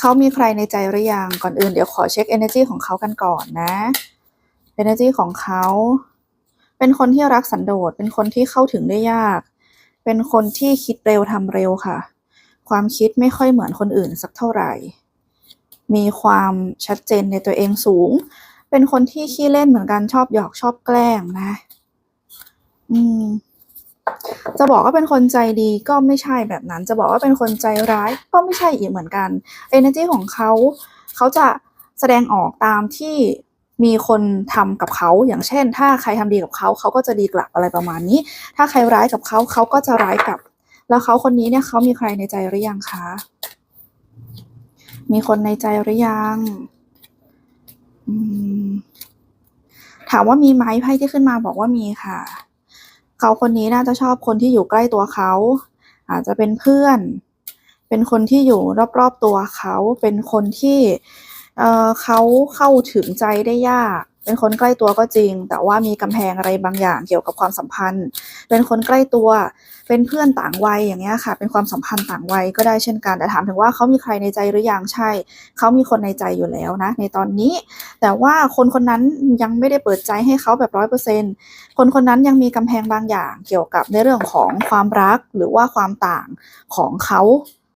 เขามีใครในใจหรือยังก่อนอื่นเดี๋ยวขอเช็ค energy ของเขากันก่อนนะ energy ของเขา เป็นคนที่รักสันโดษเป็นคนที่เข้าถึงได้ยาก เป็นคนที่คิดเร็วทำเร็วค่ะ ความคิดไม่ค่อยเหมือนคนอื่นสักเท่าไหร่ มีความชัดเจนในตัวเองสูง เป็นคนที่ขี้เล่นเหมือนกันชอบหยอกชอบแกล้งนะ อืม จะบอกว่าเป็นคนใจดีก็ไม่ใช่แบบนั้น จะบอกว่าเป็นคนใจร้ายก็ไม่ใช่อีกเหมือนกัน energy ของเขาเขาจะแสดงออกตามที่มีคนทำกับเขา อย่างเช่น ถ้าใครทำดีกับเขาเขาก็จะดีกลับอะไรประมาณนี้ ถ้าใครร้ายกับเขาเขาก็จะร้ายกลับ แล้วเขาคนนี้เนี่ยเขามีใครในใจหรือยังคะ มีคนในใจหรือยังถามว่ามีไหมไพ่ที่ขึ้นมาบอกว่ามีค่ะ เขาคนนี้น่าจะชอบคนที่อยู่ใกล้ตัวเขา อาจจะเป็นเพื่อน เป็นคนที่อยู่รอบๆตัวเขา เป็นคนที่เอ่อเขาเข้าถึงใจได้ยาก เป็นคนใกล้ตัวก็จริง แต่ว่ามีกำแพงอะไรบางอย่างเกี่ยวกับความสัมพันธ์ เป็นคนใกล้ตัว เป็นเพื่อนต่างวัยอย่างเงี้ยค่ะ เป็นความสัมพันธ์ต่างวัยก็ได้เช่นกัน แต่ถามถึงว่าเขามีใครในใจหรือยังใช่ เขามีคนในใจอยู่แล้วนะ ในตอนนี้ แต่ว่าคนคนนั้นยังไม่ได้เปิดใจให้เขาแบบร้อยเปอร์เซ็นคนคนนั้นยังมีกำแพงบางอย่างเกี่ยวกับในเรื่องของความรักหรือว่าความต่างของเขา